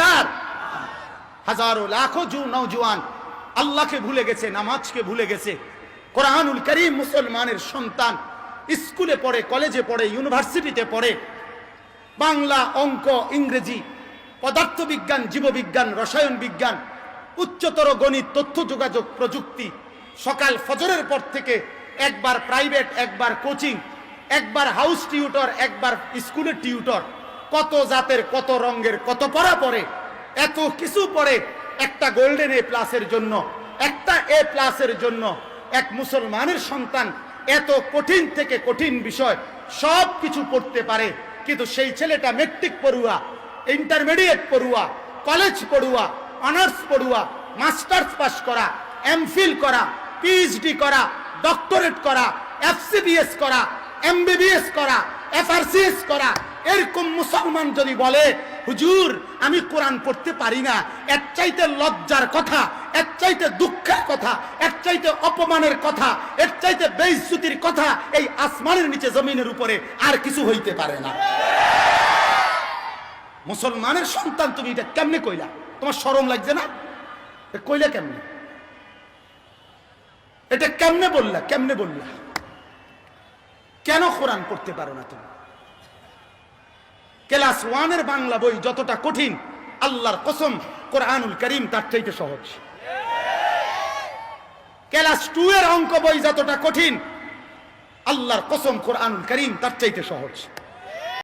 কার? হাজারো, লাখো জু নৌজওয়ান আল্লাহকে ভুলে গেছে, নামাজকে ভুলে গেছে। কোরআনুল করিম মুসলমানের সন্তান, স্কুলে পড়ে, কলেজে পড়ে, ইউনিভার্সিটিতে পড়ে। বাংলা, অঙ্ক, ইংরেজি, পদার্থবিজ্ঞান, জীববিজ্ঞান, রসায়ন বিজ্ঞান, উচ্চতর গণিত, তথ্য যোগাযোগ প্রযুক্তি, সকাল ফজরের পর থেকে একবার প্রাইভেট একবার কোচিং একবার হাউস টিউটর একবার স্কুলের টিউটর কত জাতের, কত রঙের, কত পড়া পরে, এত কিছু পরে একটা গোল্ডেন এ প্লাসের জন্য, একটা এ প্লাসের জন্য এক মুসলমানের সন্তান এত কঠিন থেকে কঠিন বিষয় সব কিছু পড়তে পারে। কিন্তু সেই ছেলেটা মেট্রিক পড়ুয়া ইন্টারমিডিয়েট পড়ুয়া কলেজ পড়ুয়া অনার্স পড়ুয়া মাস্টার্স পাস করা এমফিল করা পিএইচডি করা ডক্টরেট করা এফসিবিএস করা এমবিবিএস করা এফআরসিএস করা এরকম মুসলমান যদি বলে, হুজুর, আমি কোরআন পড়তে পারি না এক চাইতে লজ্জার কথা এক চাইতে দুঃখের কথা এক চাইতে অপমানের কথা এক চাইতে বেইজ্জতির কথা, এই আসমানের নিচে জমিনের উপরে আর কিছু হইতে পারে না। মুসলমানের সন্তান তুমি এটা কেমনে কইলা? তোমার শরম লাগছে না? কইলা কেমনে? এটা কেমনে বললা? কেমনে বললা? কেন কোরআন পড়তে পারো না তুমি? ক্লাস ওয়ানের বাংলা বই যতটা কঠিন, আল্লাহর কসম, কোরআনুল করিম তার চাইতে সহজ। ক্লাস টু এর অঙ্ক বই যতটা কঠিন, আল্লাহর কসম, কোরআনুল করিম তার চাইতে সহজ।